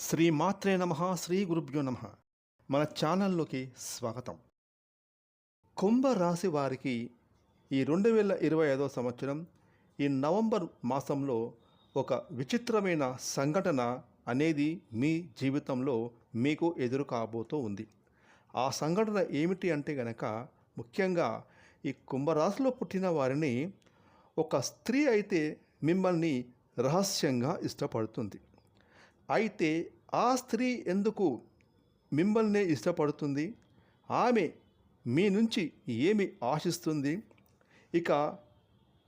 శ్రీ మాత్రే నమ శ్రీ గురుభ్యో నమ. మన ఛానల్లోకి స్వాగతం. కుంభ రాశి వారికి ఈ రెండు వేల ఇరవై ఐదో సంవత్సరం ఈ నవంబర్ మాసంలో ఒక విచిత్రమైన సంఘటన అనేది మీ జీవితంలో మీకు ఎదురు కాబోతూ ఉంది. ఆ సంఘటన ఏమిటి అంటే గనక ముఖ్యంగా ఈ కుంభరాశిలో పుట్టిన వారిని ఒక స్త్రీ అయితే మిమ్మల్ని రహస్యంగా ఇష్టపడుతుంది. అయితే ఆ స్త్రీ ఎందుకు మిమ్మల్నే ఇష్టపడుతుంది? ఆమె మీ నుంచి ఏమి ఆశిస్తుంది? ఇక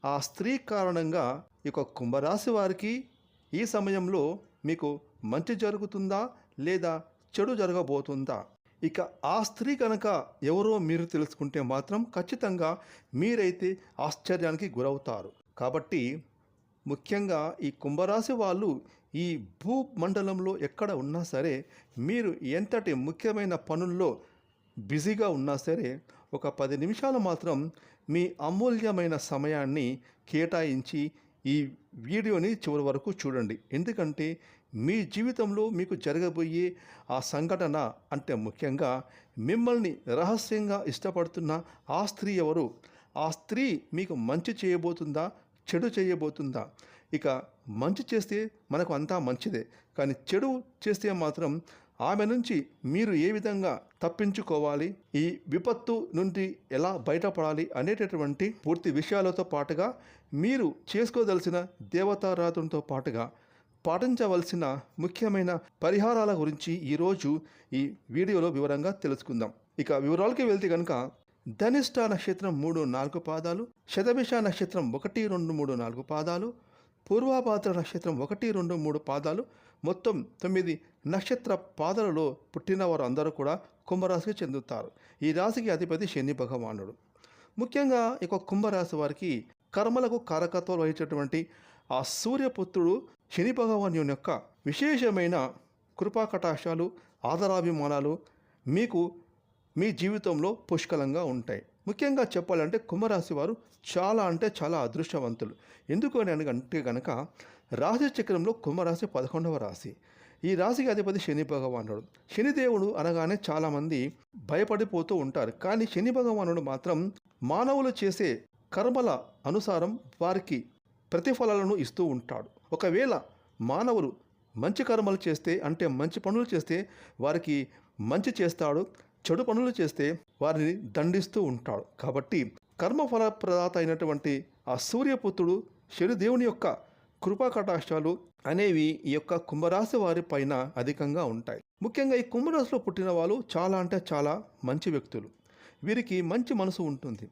ఆ స్త్రీ కారణంగా ఇక కుంభరాశి వారికి ఈ సమయంలో మీకు మంచి జరుగుతుందా? లేదా చెడు జరగబోతుందా? ఇక ఆ స్త్రీ కనుక ఎవరో మీరు తెలుసుకుంటే మాత్రం ఖచ్చితంగా మీరైతే ఆశ్చర్యానికి గురవుతారు. కాబట్టి ముఖ్యంగా ఈ కుంభరాశి వాళ్ళు ఈ భూమండలంలో ఎక్కడ ఉన్నా సరే మీరు ఎంతటి ముఖ్యమైన పనుల్లో బిజీగా ఉన్నా సరే ఒక పది నిమిషాలు మాత్రం మీ అమూల్యమైన సమయాన్ని కేటాయించి ఈ వీడియోని చివరి వరకు చూడండి. ఎందుకంటే మీ జీవితంలో మీకు జరగబోయే ఆ సంఘటన అంటే ముఖ్యంగా మిమ్మల్ని రహస్యంగా ఇష్టపడుతున్న ఆ స్త్రీ ఎవరు? ఆ స్త్రీ మీకు మంచి చేయబోతుందా? చెడు చేయబోతుందా? ఇక మంచి చేస్తే మనకు అంతా మంచిదే కానీ చెడు చేస్తే మాత్రం ఆమె నుంచి మీరు ఏ విధంగా తప్పించుకోవాలి? ఈ విపత్తు నుండి ఎలా బయటపడాలి అనేటటువంటి పూర్తి విషయాలతో పాటుగా మీరు చేసుకోదలసిన దేవతారాధనతో పాటుగా పాటించవలసిన ముఖ్యమైన పరిహారాల గురించి ఈరోజు ఈ వీడియోలో వివరంగా తెలుసుకుందాం. ఇక వివరాలకి వెళ్తే కనుక ధనిష్ట నక్షత్రం మూడు నాలుగు పాదాలు శతభిష నక్షత్రం ఒకటి రెండు మూడు నాలుగు పాదాలు పూర్వాపాత్ర నక్షత్రం ఒకటి రెండు మూడు పాదాలు. మొత్తం తొమ్మిది నక్షత్ర పాదాలలో పుట్టిన వారు అందరూ కూడా కుంభరాశికి చెందుతారు. ఈ రాశికి అధిపతి శని భగవానుడు. ముఖ్యంగా ఇక కుంభరాశి వారికి కర్మలకు కారకత్వం వహించేటువంటి ఆ సూర్యపుత్రుడు శని భగవాను యొక్క విశేషమైన కృపాకటాశాలు ఆదరాభిమానాలు మీకు మీ జీవితంలో పుష్కలంగా ఉంటాయి. ముఖ్యంగా చెప్పాలంటే కుంభరాశి వారు చాలా అంటే చాలా అదృష్టవంతులు. ఎందుకు అని అంటే కనుక రాశి చక్రంలో కుంభరాశి పదకొండవ రాశి. ఈ రాశికి అధిపతి శని భగవానుడు. శనిదేవుడు అనగానే చాలామంది భయపడిపోతూ ఉంటారు. కానీ శని భగవానుడు మాత్రం మానవులు చేసే కర్మల అనుసారం వారికి ప్రతిఫలాలను ఇస్తూ ఉంటాడు. ఒకవేళ మానవులు మంచి కర్మలు చేస్తే అంటే మంచి పనులు చేస్తే వారికి మంచి చేస్తాడు. చెడు పనులు చేస్తే వారిని దండిస్తూ ఉంటాడు. కాబట్టి కర్మఫల ప్రదాత అయినటువంటి ఆ సూర్యపుత్రుడు శనిదేవుని యొక్క కృపా కటాక్షాలు అనేవి ఈ యొక్క కుంభరాశి వారి పైన అధికంగా ఉంటాయి. ముఖ్యంగా ఈ కుంభరాశిలో పుట్టిన వాళ్ళు చాలా అంటే చాలా మంచి వ్యక్తులు. వీరికి మంచి మనసు ఉంటుంది.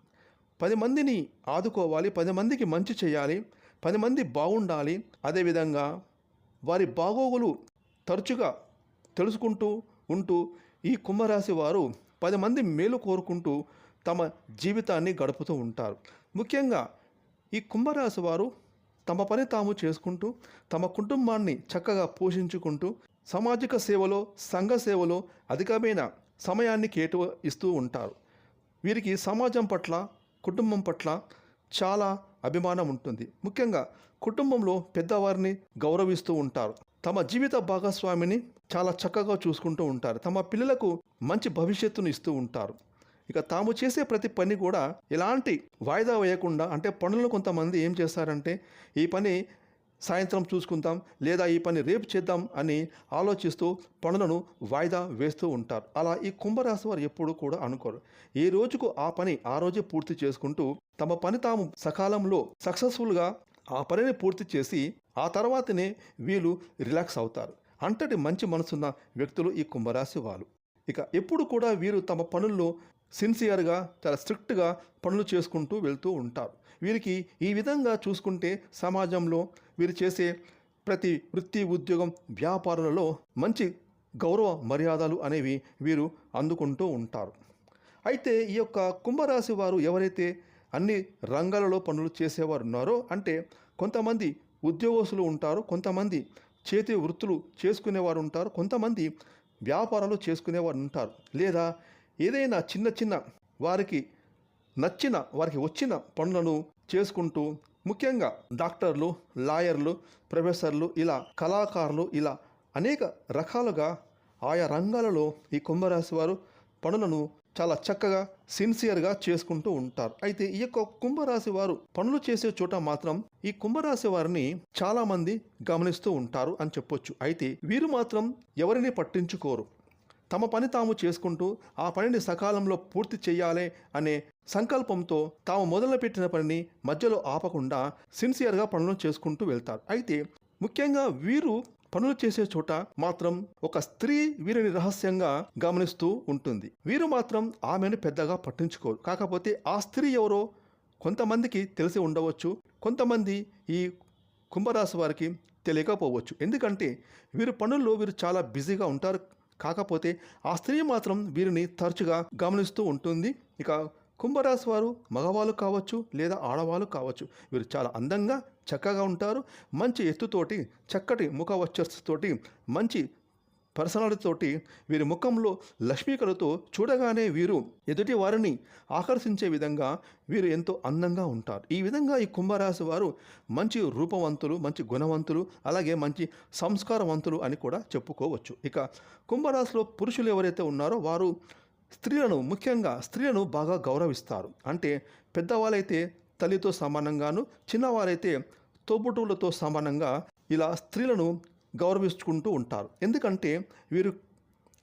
పది మందిని ఆదుకోవాలి పది మందికి మంచి చేయాలి పది మంది బాగుండాలి. అదేవిధంగా వారి బాగోగులు తరచుగా తెలుసుకుంటూ ఉంటూ ఈ కుంభరాశి వారు పది మంది మేలు కోరుకుంటూ తమ జీవితాన్ని గడుపుతూ ఉంటారు. ముఖ్యంగా ఈ కుంభరాశి వారు తమ పని తాము చేసుకుంటూ తమ కుటుంబాన్ని చక్కగా పోషించుకుంటూ సామాజిక సేవలో సంఘ సేవలో అధికమైన సమయాన్ని కేటు ఇస్తూ ఉంటారు. వీరికి సమాజం పట్ల కుటుంబం పట్ల చాలా అభిమానం ఉంటుంది. ముఖ్యంగా కుటుంబంలో పెద్దవారిని గౌరవిస్తూ ఉంటారు. తమ జీవిత భాగస్వామిని చాలా చక్కగా చూసుకుంటూ ఉంటారు. తమ పిల్లలకు మంచి భవిష్యత్తును ఇస్తూ ఉంటారు. ఇక తాము చేసే ప్రతి పని కూడా ఎలాంటి వాయిదా వేయకుండా అంటే పనులను కొంతమంది ఏం చేస్తారంటే ఈ పని సాయంత్రం చూసుకుందాం లేదా ఈ పని రేపు చేద్దాం అని ఆలోచిస్తూ పనులను వాయిదా వేస్తూ ఉంటారు. అలా ఈ కుంభరాశి వారు ఎప్పుడు కూడా అనుకోరు. ఏ రోజుకు ఆ పని ఆ రోజే పూర్తి చేసుకుంటూ తమ పని తాము సకాలంలో సక్సెస్ఫుల్గా ఆ పనిని పూర్తి చేసి ఆ తర్వాతనే వీళ్ళు రిలాక్స్ అవుతారు. అంతటి మంచి మనసున్న వ్యక్తులు ఈ కుంభరాశి వాళ్ళు. ఇక ఎప్పుడు కూడా వీరు తమ పనుల్లో సిన్సియర్గా చాలా స్ట్రిక్ట్గా పనులు చేసుకుంటూ వెళ్తూ ఉంటారు. వీరికి ఈ విధంగా చూసుకుంటే సమాజంలో వీరు చేసే ప్రతి వృత్తి ఉద్యోగం వ్యాపారాలలో మంచి గౌరవ మర్యాదలు అనేవి వీరు అందుకుంటూ ఉంటారు. అయితే ఈ యొక్క కుంభరాశి వారు ఎవరైతే అన్ని రంగాలలో పనులు చేసేవారు ఉన్నారో అంటే కొంతమంది ఉద్యోగస్తులు ఉంటారు కొంతమంది చేతి వృత్తులు చేసుకునేవారు ఉంటారు కొంతమంది వ్యాపారాలు చేసుకునేవారు ఉంటారు. లేదా ఏదైనా చిన్న చిన్న వారికి నచ్చిన వారికి వచ్చిన పనులను చేసుకుంటూ ముఖ్యంగా డాక్టర్లు లాయర్లు ప్రొఫెసర్లు ఇలా కళాకారులు ఇలా అనేక రకాలుగా ఆయా రంగాలలో ఈ కుంభరాశి వారు పనులను చాలా చక్కగా సిన్సియర్గా చేసుకుంటూ ఉంటారు. అయితే ఈ యొక్క కుంభరాశి వారు పనులు చేసే చోట మాత్రం ఈ కుంభరాశి వారిని చాలా మంది గమనిస్తూ ఉంటారు అని చెప్పొచ్చు. అయితే వీరు మాత్రం ఎవరిని పట్టించుకోరు. తమ పని తాము చేసుకుంటూ ఆ పనిని సకాలంలో పూర్తి చేయాలి అనే సంకల్పంతో తాము మొదలుపెట్టిన పనిని మధ్యలో ఆపకుండా సిన్సియర్గా పనులు చేసుకుంటూ వెళ్తారు. అయితే ముఖ్యంగా వీరు పనులు చేసే చోట మాత్రం ఒక స్త్రీ వీరిని రహస్యంగా గమనిస్తూ ఉంటుంది. వీరు మాత్రం ఆమెను పెద్దగా పట్టించుకోరు. కాకపోతే ఆ స్త్రీ ఎవరో కొంతమందికి తెలిసి ఉండవచ్చు. కొంతమంది ఈ కుంభరాశి వారికి తెలియకపోవచ్చు. ఎందుకంటే వీరు పనుల్లో వీరు చాలా బిజీగా ఉంటారు. కాకపోతే ఆ స్త్రీ మాత్రం వీరిని తరచుగా గమనిస్తూ ఉంటుంది. ఇక కుంభరాశి వారు మగవాళ్ళు కావచ్చు లేదా ఆడవాళ్ళు కావచ్చు వీరు చాలా అందంగా చక్కగా ఉంటారు. మంచి ఎత్తుతోటి చక్కటి ముఖ వచ్చస్తోటి మంచి పర్సనాలిటీతోటి వీరి ముఖంలో లక్ష్మీకలతో చూడగానే వీరు ఎదుటి వారిని ఆకర్షించే విధంగా వీరు ఎంతో అందంగా ఉంటారు. ఈ విధంగా ఈ కుంభరాశి వారు మంచి రూపవంతులు మంచి గుణవంతులు అలాగే మంచి సంస్కారవంతులు అని కూడా చెప్పుకోవచ్చు. ఇక కుంభరాశిలో పురుషులు ఎవరైతే ఉన్నారో వారు స్త్రీలను ముఖ్యంగా స్త్రీలను బాగా గౌరవిస్తారు. అంటే పెద్దవాళ్ళైతే తల్లితో సమానంగాను చిన్నవారైతే తోబుటూళ్ళతో సమానంగా ఇలా స్త్రీలను గౌరవించుకుంటూ ఉంటారు. ఎందుకంటే వీరు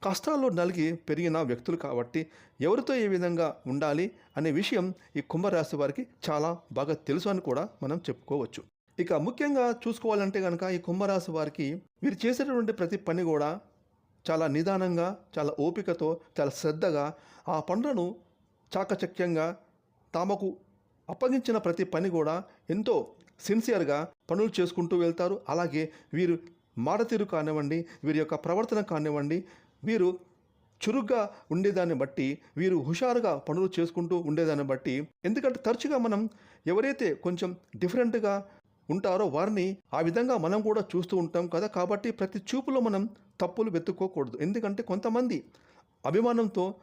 కష్టాల్లో నలిగి పెరిగిన వ్యక్తులు కాబట్టి ఎవరితో ఏ విధంగా ఉండాలి అనే విషయం ఈ కుంభరాశి వారికి చాలా బాగా తెలుసు అని కూడా మనం చెప్పుకోవచ్చు. ఇక ముఖ్యంగా చూసుకోవాలంటే కనుక ఈ కుంభరాశి వారికి వీరు చేసేటటువంటి ప్రతి పని కూడా చాలా నిదానంగా చాలా ఓపికతో చాలా శ్రద్ధగా ఆ పనులను చాకచక్యంగా తమకు అప్పగించిన ప్రతి పని కూడా ఎంతో సిన్సియర్గా పనులు చేసుకుంటూ వెళ్తారు. అలాగే వీరు మాడతీరు కానివ్వండి వీరి యొక్క ప్రవర్తన కానివ్వండి వీరు చురుగ్గా ఉండేదాన్ని బట్టి వీరు హుషారుగా పనులు చేసుకుంటూ ఉండేదాన్ని బట్టి ఎందుకంటే తరచుగా మనం ఎవరైతే కొంచెం డిఫరెంట్గా ఉంటారో వారిని ఆ విధంగా మనం కూడా చూస్తూ ఉంటాం కదా. కాబట్టి ప్రతి చూపులో మనం తప్పులు వెతుక్కోకూడదు. ఎందుకంటే కొంతమంది అభిమానంతో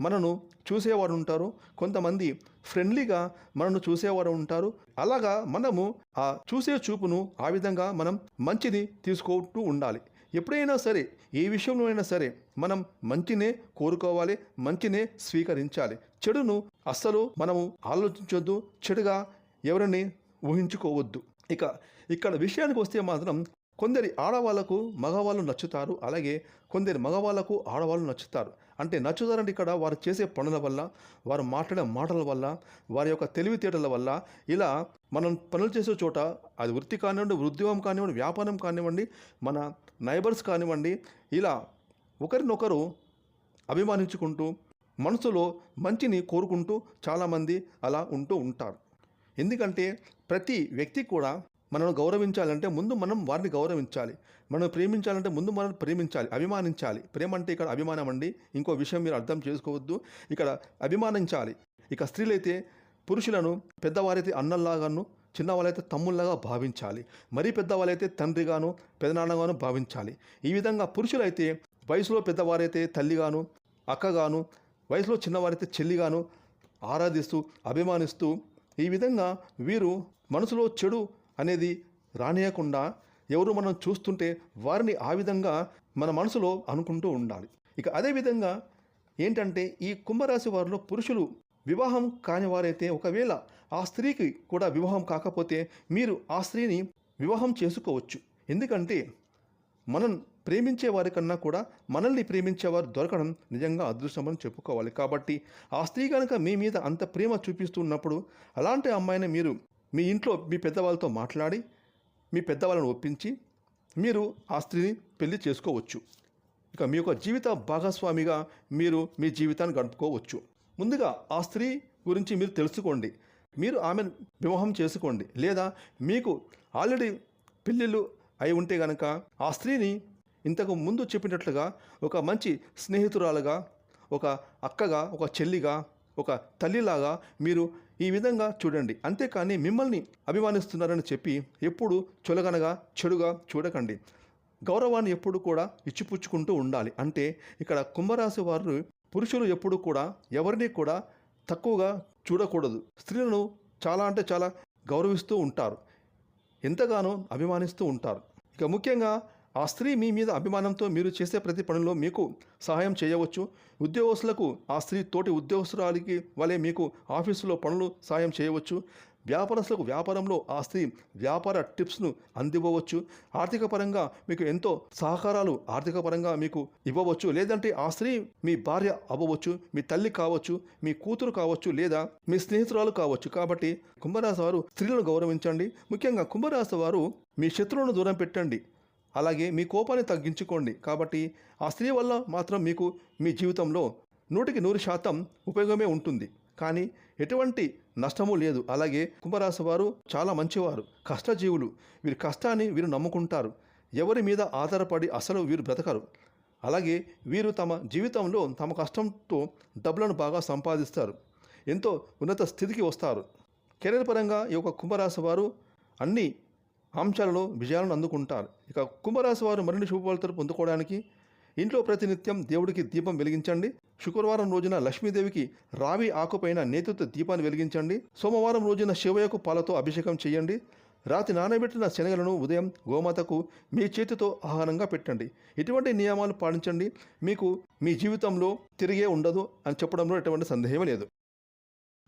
మనను చూసేవారు ఉంటారు. కొంతమంది ఫ్రెండ్లీగా మనను చూసేవారు ఉంటారు. అలాగా మనము ఆ చూసే చూపును ఆ విధంగా మనం మంచిది తీసుకుంటూ ఉండాలి. ఎప్పుడైనా సరే ఏ విషయంలో అయినా సరే మనం మంచినే కోరుకోవాలి మంచినే స్వీకరించాలి. చెడును అస్సలు మనము ఆలోచించొద్దు. చెడుగా ఎవరిని ఊహించుకోవద్దు. ఇక ఇక్కడ విషయానికి వస్తే మాత్రం కొందరి ఆడవాళ్ళకు మగవాళ్ళు నచ్చుతారు. అలాగే కొందరి మగవాళ్ళకు ఆడవాళ్ళు నచ్చుతారు. అంటే నచ్చుతారంటే ఇక్కడ వారు చేసే పనుల వల్ల వారు మాట్లాడే మాటల వల్ల వారి యొక్క తెలివితేటల వల్ల ఇలా మనం పనులు చేసే చోట అది వృత్తి కానివ్వండి ఉద్యోగం కానివ్వండి వ్యాపారం కానివ్వండి మన నైబర్స్ కానివ్వండి ఇలా ఒకరినొకరు అభిమానించుకుంటూ మనసులో మంచిని కోరుకుంటూ చాలామంది అలా ఉంటూ ఉంటారు. ఎందుకంటే ప్రతి వ్యక్తి కూడా మనను గౌరవించాలంటే ముందు మనం వారిని గౌరవించాలి. మనం ప్రేమించాలంటే ముందు మనం ప్రేమించాలి అభిమానించాలి. ప్రేమ అంటే ఇక్కడ అభిమానం అండి. ఇంకో విషయం మీరు అర్థం చేసుకోవద్దు. ఇక్కడ అభిమానించాలి. ఇక స్త్రీలైతే పురుషులను పెద్దవారైతే అన్నల్లాగాను చిన్నవాళ్ళైతే తమ్ముళ్ళగా భావించాలి. మరీ పెద్దవాళ్ళైతే తండ్రిగాను పెదనాన్నగాను భావించాలి. ఈ విధంగా పురుషులైతే వయసులో పెద్దవారైతే తల్లిగాను అక్కగాను వయసులో చిన్నవారైతే చెల్లిగాను ఆరాధిస్తూ అభిమానిస్తూ ఈ విధంగా వీరు మనసులో చెడు అనేది రానియకుండా ఎవరు మనం చూస్తుంటే వారిని ఆ విధంగా మన మనసులో అనుకుంటూ ఉండాలి. ఇక అదేవిధంగా ఏంటంటే ఈ కుంభరాశి వారిలో పురుషులు వివాహం కాని వారైతే ఒకవేళ ఆ స్త్రీకి కూడా వివాహం కాకపోతే మీరు ఆ స్త్రీని వివాహం చేసుకోవచ్చు. ఎందుకంటే మనం ప్రేమించే వారి కన్నా కూడా మనల్ని ప్రేమించేవారు దొరకడం నిజంగా అదృష్టమని చెప్పుకోవాలి. కాబట్టి ఆ స్త్రీ కనుక మీ మీద అంత ప్రేమ చూపిస్తున్నప్పుడు అలాంటి అమ్మాయిని మీరు మీ ఇంట్లో మీ పెద్దవాళ్ళతో మాట్లాడి మీ పెద్దవాళ్ళని ఒప్పించి మీరు ఆ స్త్రీని పెళ్ళి చేసుకోవచ్చు. ఇక మీ యొక్క జీవిత భాగస్వామిగా మీరు మీ జీవితాన్ని గడుపుకోవచ్చు. ముందుగా ఆ స్త్రీ గురించి మీరు తెలుసుకోండి. మీరు ఆమెను వివాహం చేసుకోండి. లేదా మీకు ఆల్రెడీ పెళ్ళిళ్ళు అయి ఉంటే గనక ఆ స్త్రీని ఇంతకు ముందు చెప్పినట్లుగా ఒక మంచి స్నేహితురాలుగా ఒక అక్కగా ఒక చెల్లిగా ఒక తల్లిలాగా మీరు ఈ విధంగా చూడండి. అంతేకాని మిమ్మల్ని అభిమానిస్తున్నారని చెప్పి ఎప్పుడు చొలగనగా చెడుగా చూడకండి. గౌరవాన్ని ఎప్పుడు కూడా ఇచ్చిపుచ్చుకుంటూ ఉండాలి. అంటే ఇక్కడ కుంభరాశి వారు పురుషులు ఎప్పుడు కూడా ఎవరిని కూడా తక్కువగా చూడకూడదు. స్త్రీలను చాలా అంటే చాలా గౌరవిస్తూ ఉంటారు. ఎంతగానో అభిమానిస్తూ ఉంటారు. ఇక ముఖ్యంగా ఆ స్త్రీ మీ మీద అభిమానంతో మీరు చేసే ప్రతి పనిలో మీకు సహాయం చేయవచ్చు. ఉద్యోగస్తులకు ఆ స్త్రీ తోటి ఉద్యోగస్తురాలికి వలె మీకు ఆఫీసులో పనులు సహాయం చేయవచ్చు. వ్యాపారస్తులకు వ్యాపారంలో ఆ స్త్రీ వ్యాపార టిప్స్ను అందివ్వవచ్చు. ఆర్థిక పరంగా మీకు ఎంతో సహకారాలు ఆర్థిక పరంగా మీకు ఇవ్వవచ్చు. లేదంటే ఆ స్త్రీ మీ భార్య అవ్వవచ్చు మీ తల్లి కావచ్చు మీ కూతురు కావచ్చు లేదా మీ స్నేహితురాలు కావచ్చు. కాబట్టి కుంభరాశి వారు స్త్రీలను గౌరవించండి. ముఖ్యంగా కుంభరాశి వారు మీ శత్రువులను దూరం పెట్టండి. అలాగే మీ కోపాన్ని తగ్గించుకోండి. కాబట్టి ఆ స్త్రీ వల్ల మాత్రం మీకు మీ జీవితంలో నూటికి నూరు శాతం ఉపయోగమే ఉంటుంది. కానీ ఎటువంటి నష్టము లేదు. అలాగే కుంభరాశి వారు చాలా మంచివారు. కష్టజీవులు. వీరి కష్టాన్ని వీరు నమ్ముకుంటారు. ఎవరి మీద ఆధారపడి అసలు వీరు బ్రతకరు. అలాగే వీరు తమ జీవితంలో తమ కష్టంతో డబ్బులను బాగా సంపాదిస్తారు. ఎంతో ఉన్నత స్థితికి వస్తారు. కెరీర్ పరంగా ఈ యొక్క కుంభరాశి వారు అన్ని అంశాలలో విజయాలను అందుకుంటారు. ఇక కుంభరాశి వారు మరిన్ని శుభఫలితాలు పొందుకోవడానికి ఇంట్లో ప్రతినిత్యం దేవుడికి దీపం వెలిగించండి. శుక్రవారం రోజున లక్ష్మీదేవికి రావి ఆకుపైన నేతృత్వ దీపాన్ని వెలిగించండి. సోమవారం రోజున శివయకు పాలతో అభిషేకం చేయండి. రాత్రి నానబెట్టిన శనగలను ఉదయం గోమాతకు మీ చేతితో ఆహారంగా పెట్టండి. ఇటువంటి నియమాలు పాటించండి. మీకు మీ జీవితంలో తిరిగే ఉండదు అని చెప్పడంలో ఎటువంటి సందేహం లేదు.